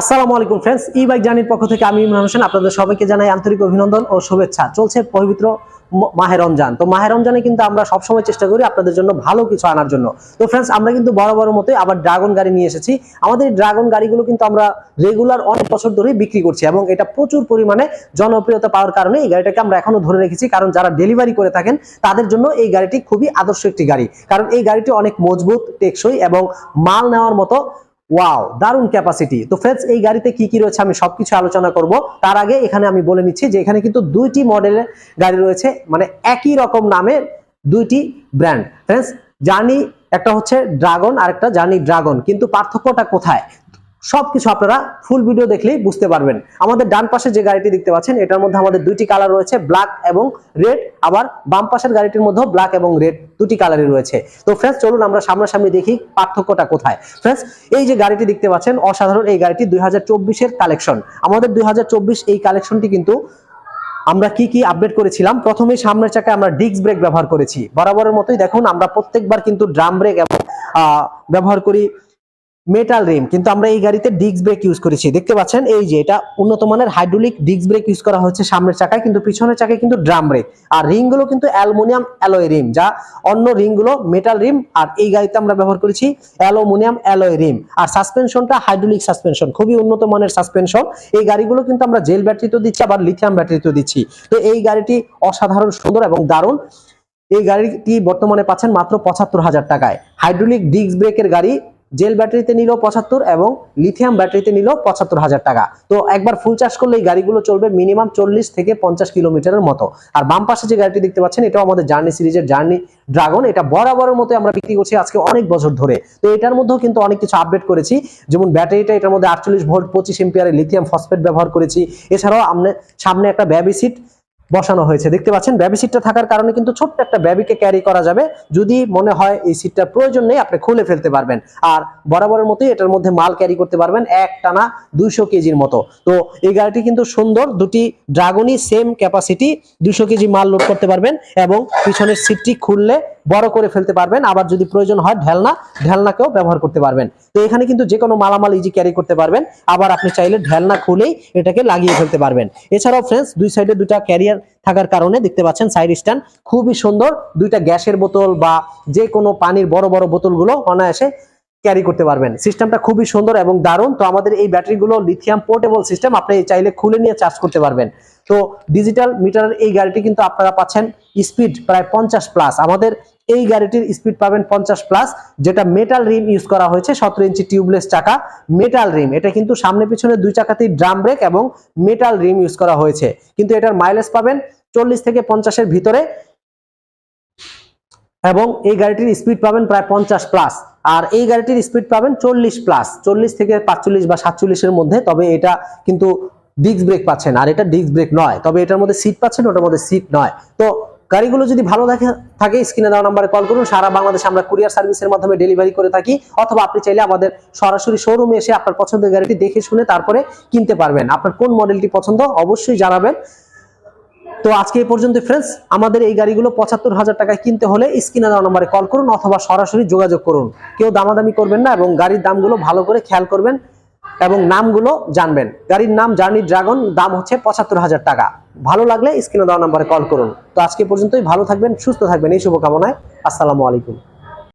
আসসালামু আলাইকুম ফ্রেন্ডস ই বাইক জার্নির পক্ষ থেকে আমি ইমরান হোসেন, আপনাদের সবাইকে জানাই আন্তরিক অভিনন্দন ও শুভেচ্ছা। চলছে পবিত্র মাহে রমজান। তো মাহে রমজানে কিন্তু আমরা সবসময় চেষ্টা করি আপনাদের জন্য ভালো কিছু আনার জন্য। তো ফ্রেন্ডস আমরা কিন্তু বড় বড় মতোই আবার ড্রাগন গাড়ি নিয়ে এসেছি। আমাদের এই ড্রাগন গাড়িগুলো কিন্তু আমরা রেগুলার অনেক বছর ধরেই বিক্রি করছি এবং এটা প্রচুর পরিমাণে জনপ্রিয়তা পাওয়ার কারণে এই গাড়িটাকে আমরা এখনও ধরে রেখেছি। কারণ যারা ডেলিভারি করে থাকেন, তাদের জন্য এই গাড়িটি খুবই আদর্শ একটি গাড়ি। কারণ এই গাড়িটি অনেক মজবুত, টেকসই এবং মাল নেওয়ার মতো ওয়াও দারুণ ক্যাপাসিটি তো ফ্রেন্ডস এই গাড়িতে কি কি রয়েছে আমি সবকিছু আলোচনা করব। তার আগে এখানে আমি বলে নিচ্ছি যে এখানে কিন্তু দুইটি মডেলের গাড়ি রয়েছে মানে একই রকম নামের দুইটি ব্র্যান্ড ফ্রেন্ডস জার্নি একটা হচ্ছে ড্রাগন আর একটা জার্নি ড্রাগন কিন্তু পার্থক্যটা কোথায়? সবকিছু আপনারা ফুল ভিডিও দেখলেই বুঝতে পারবেন। আমাদের ডান পাশে যে গাড়িটি দেখতে পাচ্ছেন, এটার মধ্যে আমাদের দুইটি কালার রয়েছে ব্ল্যাক এবং রেড আবার বাম পাশের গাড়িটির মধ্যেও ব্ল্যাক এবং রেড দুটি কালারই রয়েছে। তো ফ্রেন্ডস চলুন আমরা সামনাসামনি দেখি পার্থক্যটা কোথায়। ফ্রেন্ডস এই যে গাড়িটি দেখতে পাচ্ছেন, অসাধারণ এই গাড়িটি দুই চব্বিশের কালেকশন আমাদের দুই হাজার চব্বিশ এই কালেকশনটি কিন্তু আমরা কি কি আপডেট করেছিলাম? প্রথমেই সামনের চাকায় আমরা ডিস্ক ব্রেক ব্যবহার করেছি। বরাবরের মতোই দেখুন, আমরা প্রত্যেকবার কিন্তু ড্রাম ব্রেক এবং ব্যবহার করি। মেটাল রিম কিন্তু আমরা এই গাড়িতে ডিস্ক ব্রেক ইউজ করেছি। দেখতে পাচ্ছেন? এই যে এটা উন্নত মানের হাইড্রোলিক ডিস্ক ব্রেক ইউজ করা হচ্ছে সামনের চাকায়, কিন্তু পিছনের চাকায় কিন্তু ড্রাম ব্রেক আর রিংগুলো কিন্তু অ্যালুমিনিয়াম অ্যালয় রিম যা অন্য রিংগুলো মেটাল রিম আর এই গাড়িতে আমরা ব্যবহার করেছি অ্যালুমিনিয়াম অ্যালয় রিম আর সাসপেনশনটা হাইড্রোলিক সাসপেনশন খুবই উন্নত মানের সাসপেনশন এই গাড়িগুলো কিন্তু আমরা জেল ব্যাটারিতেও দিচ্ছি, আবার লিথিয়াম ব্যাটারিতেও দিচ্ছি। তো এই গাড়িটি অসাধারণ, সুন্দর এবং দারুণ। এই গাড়িটি বর্তমানে পাচ্ছেন মাত্র পঁচাত্তর হাজার টাকায়। হাইড্রোলিক ডিস্ক ব্রেকের গাড়ি জেল ব্যাটারিতে নিল পঁচাত্তর এবং লিথিয়াম ব্যাটারিতে নিল পঁচাত্তর হাজার টাকা। তো একবার ফুল চার্জ করলে এই গাড়িগুলো চলবে মিনিমাম চল্লিশ থেকে পঞ্চাশ কিলোমিটারের মতো। আর বাম পাশে যে গাড়িটি দেখতে পাচ্ছেন, এটাও আমাদের জার্নি সিরিজের জার্নি ড্রাগন এটা বরাবরের মতো আমরা বিক্রি করছি আজকে অনেক বছর ধরে। তো এটার মধ্যেও কিন্তু অনেক কিছু আপডেট করেছি। যেমন ব্যাটারিটা এটার মধ্যে আটচল্লিশ ভোল্ট, পঁচিশ এম্পিয়ারের লিথিয়াম ফসফেট ব্যবহার করেছি। এছাড়াও আমনে সামনে একটা ব্যাবি সিট বসানো হয়েছে। দেখতে পাচ্ছেন ব্যাবি সিটটা থাকার কারণে কিন্তু ছোট্ট একটা ব্যাবিকে ক্যারি করা যাবে। যদি মনে হয় এই সিটটার প্রয়োজন নেই, আপনি খুলে ফেলতে পারবেন। আর বরাবরের মতোই এটার মধ্যে মাল ক্যারি করতে পারবেন এক টানা দুইশো কেজির মতো। তো এই গাড়িটি কিন্তু সুন্দর, দুটি ড্রাগনই সেম ক্যাপাসিটি দুশো কেজি মাল লোড করতে পারবেন এবং পিছনের সিটটি খুললে বড় করে ফেলতে পারবেন। আবার যদি প্রয়োজন হয় ঢেলনা, ঢেলনাকেও ব্যবহার করতে পারবেন। তো এখানে কিন্তু যে কোনো মালামাল ইজি ক্যারি করতে পারবেন। আবার আপনি চাইলে ঢেলনা খুলেই এটাকে লাগিয়ে ফেলতে পারবেন। এছাড়াও ফ্রেন্ডস দুই সাইডে দুটা ক্যারিয়ার থাকার কারণে দেখতে পাচ্ছেন সাইড স্ট্যান্ড খুবই সুন্দর। দুইটা গ্যাসের বোতল বা যে কোনো পানির বড় বড় বোতলগুলো অনায়াসে ক্যারি করতে পারবেন। সিস্টেমটা খুবই সুন্দর এবং দারুণ। তো আমাদের এই ব্যাটারিগুলো লিথিয়াম পোর্টেবল সিস্টেম আপনি চাইলে খুলে নিয়ে চার্জ করতে পারবেন। তো ডিজিটাল মিটারের এই গাড়িটি কিন্তু আপনারা পাচ্ছেন স্পিড প্রায় পঞ্চাশ প্লাস আমাদের এই গাড়িটির স্পিড পাবেন পঞ্চাশ প্লাস যেটা মেটাল রিম ইউজ করা হয়েছে, সতেরো ইঞ্চি টিউবলেস চাকা মেটাল রিম এটা কিন্তু সামনে পিছনে দুই চাকাতেই ড্রাম ব্রেক এবং মেটাল রিম ইউজ করা হয়েছে। কিন্তু এটার মাইলেজ পাবেন চল্লিশ থেকে পঞ্চাশের ভিতরে এবং এই গাড়িটির স্পিড পাবেন প্রায় পঞ্চাশ প্লাস আর এই গাড়িটির স্পিড পাবেন চল্লিশ প্লাস চল্লিশ থেকে পাঁচচল্লিশ বা সাতচল্লিশের মধ্যে, তবে এটা কিন্তু ডিস্ক ব্রেক পাচ্ছেন। আর এটা ডিস্ক ব্রেক নয়, তবে এটার মধ্যে সিট পাচ্ছেন, ওটার মধ্যে সিট নয়। তো গাড়িগুলো যদি ভালো দেখে থাকে, স্ক্রিনে দেওয়া নাম্বারে কল করুন। সারা বাংলাদেশে আমরা কুরিয়ার সার্ভিসের মাধ্যমে ডেলিভারি করে থাকি। অথবা আপনি চাইলে আমাদের সরাসরি শোরুমে এসে আপনার পছন্দের গাড়িটি দেখে শুনে তারপরে কিনতে পারবেন। আপনার কোন মডেলটি পছন্দ অবশ্যই জানাবেন। তো আজকে এই পর্যন্ত ফ্রেন্ডস আমাদের এই গাড়িগুলো পঁচাত্তর হাজার টাকায় কিনতে হলে স্ক্রিনে দেওয়া নম্বরে কল করুন অথবা সরাসরি যোগাযোগ করুন। কেউ দামাদামি করবেন না এবং গাড়ির দামগুলো ভালো করে খেয়াল করবেন। এবং নামগুলো জানবেন। গাড়ির নাম জার্নি ড্রাগন দাম হচ্ছে পঁচাত্তর হাজার টাকা। ভালো লাগলে স্ক্রিনে দেওয়া নাম্বারে কল করুন। তো আজকে পর্যন্তই, ভালো থাকবেন, সুস্থ থাকবেন, এই শুভকামনায়। আসসালামু আলাইকুম।